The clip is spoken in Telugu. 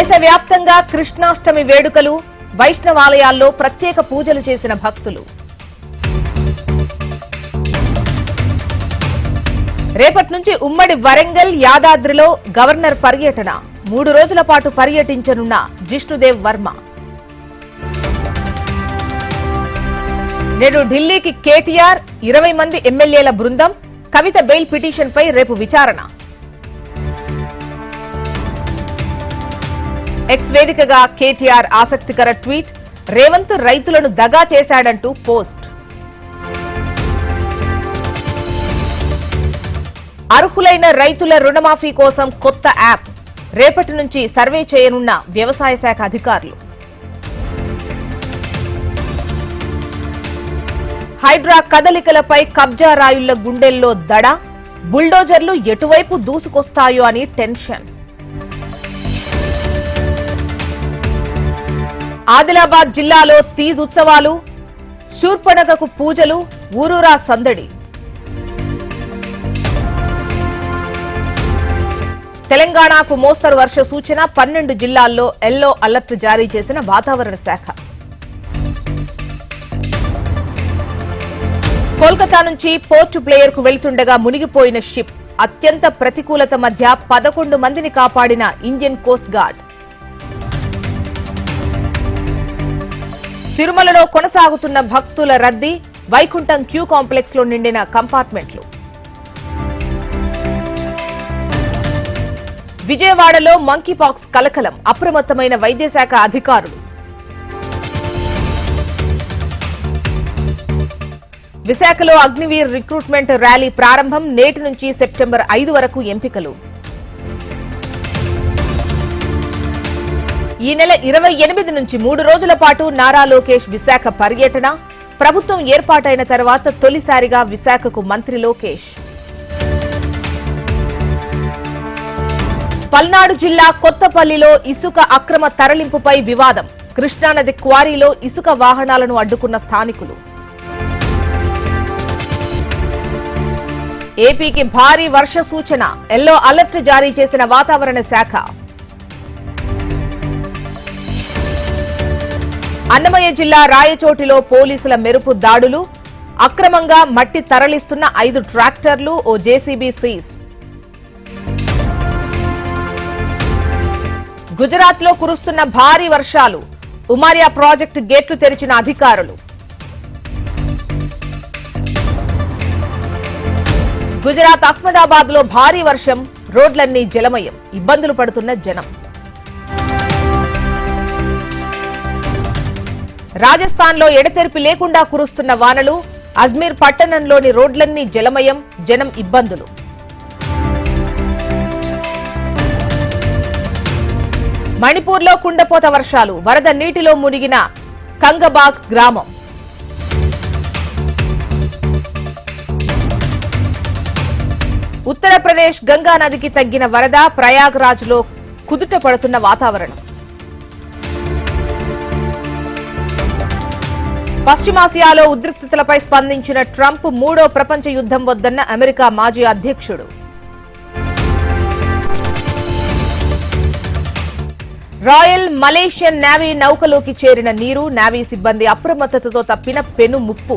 దేశవ్యాప్తంగా కృష్ణాష్టమి వేడుకలు వైష్ణవాలయాల్లో ప్రత్యేక పూజలు చేసిన భక్తులు. రేపటి నుంచి ఉమ్మడి వరంగల్ యాదాద్రిలో గవర్నర్ పర్యటన. మూడు రోజుల పాటు పర్యటించనున్న జిష్ణుదేవ్ వర్మ. నేడు ఢిల్లీకి కేటీఆర్ ఇరవై మంది ఎమ్మెల్యేల బృందం కవిత బెయిల్ పిటిషన్పై రేపు విచారణ. ఎక్స్ వేదికగా కేటీఆర్ ఆసక్తికర ట్వీట్ రేవంత్ రైతులను దగా చేశాడంటూ పోస్ట్. అర్హులైన రైతుల రుణమాఫీ కోసం కొత్త యాప్. రేపటి నుంచి సర్వే చేయనున్న వ్యవసాయ శాఖ అధికారులు. హైడ్రా కదలికలపై కబ్జా రాయుళ్ళ గుండెల్లో దడ. బుల్డోజర్లు ఎటువైపు దూసుకొస్తాయో అని టెన్షన్. ఆదిలాబాద్ జిల్లాలో తీజ్ ఉత్సవాలు శూర్పణకకు పూజలు ఊరూరా సందడి. తెలంగాణకు మోస్తరు వర్ష సూచన పన్నెండు జిల్లాల్లో ఎల్లో అలర్ట్ జారీ చేసిన వాతావరణ శాఖ. కోల్కతా నుంచి పోర్టు ప్లేయర్కు వెళ్తుండగా మునిగిపోయిన షిప్. అత్యంత ప్రతికూలత మధ్య పదకొండు మందిని కాపాడిన ఇండియన్ కోస్ట్ గార్డ్. తిరుమలలో కొనసాగుతున్న భక్తుల రద్దీ వైకుంఠం క్యూ కాంప్లెక్స్లో నిండిన కంపార్ట్మెంట్లు. విజయవాడలో మంకీపాక్స్ కలకలం అప్రమత్తమైన వైద్యశాఖ అధికారులు. విశాఖలో అగ్నివీర్ రిక్రూట్మెంట్ ర్యాలీ ప్రారంభం నేటి నుంచి సెప్టెంబర్ ఐదు వరకు ఎంపికలు. ఈ నెల ఇరవై ఎనిమిది నుంచి మూడు రోజుల పాటు నారా లోకేష్ విశాఖ పర్యటన ప్రభుత్వం ఏర్పాటైన తర్వాత తొలిసారిగా విశాఖకు మంత్రి లోకేష్. పల్నాడు జిల్లా కొత్తపల్లిలో ఇసుక అక్రమ తరలింపుపై వివాదం. కృష్ణానది క్వారీలో ఇసుక వాహనాలను అడ్డుకున్న స్థానికులు. ఏపీకి భారీ వర్ష సూచన. ఎల్లో అలర్ట్ జారీ చేసిన వాతావరణ శాఖ. అన్నమయ్య జిల్లా రాయచోటిలో పోలీసుల మెరుపు దాడులు అక్రమంగా మట్టి తరలిస్తున్న ఐదు ట్రాక్టర్లు ఓ జేసీబీ సీజ్. గుజరాత్లో కురుస్తున్న భారీ వర్షాలు ఉమారియా ప్రాజెక్టు గేట్లు తెరిచిన అధికారులు. గుజరాత్ అహ్మదాబాద్లో భారీ వర్షం రోడ్లన్నీ జలమయం ఇబ్బందులు పడుతున్న జనం. రాజస్థాన్లో ఎడతెరిపి లేకుండా కురుస్తున్న వానలు అజ్మీర్ పట్టణంలోని రోడ్లన్నీ జలమయం జనం ఇబ్బందులు. మణిపూర్లో కుండపోత వర్షాలు వరద నీటిలో మునిగిన కంగబాగ్ గ్రామం. ఉత్తరప్రదేశ్ గంగా నదికి తగ్గిన వరద ప్రయాగ్రాజ్లో కుదుట పడుతున్న వాతావరణం. పశ్చిమాసియాలో ఉద్రిక్తతలపై స్పందించిన ట్రంప్ మూడో ప్రపంచ యుద్ధం వద్దన్న అమెరికా మాజీ అధ్యక్షుడు. రాయల్ మలేషియన్ నేవీ నౌకలోకి చేరిన నీరు నేవీ సిబ్బంది అప్రమత్తతతో తప్పిన పెను ముప్పు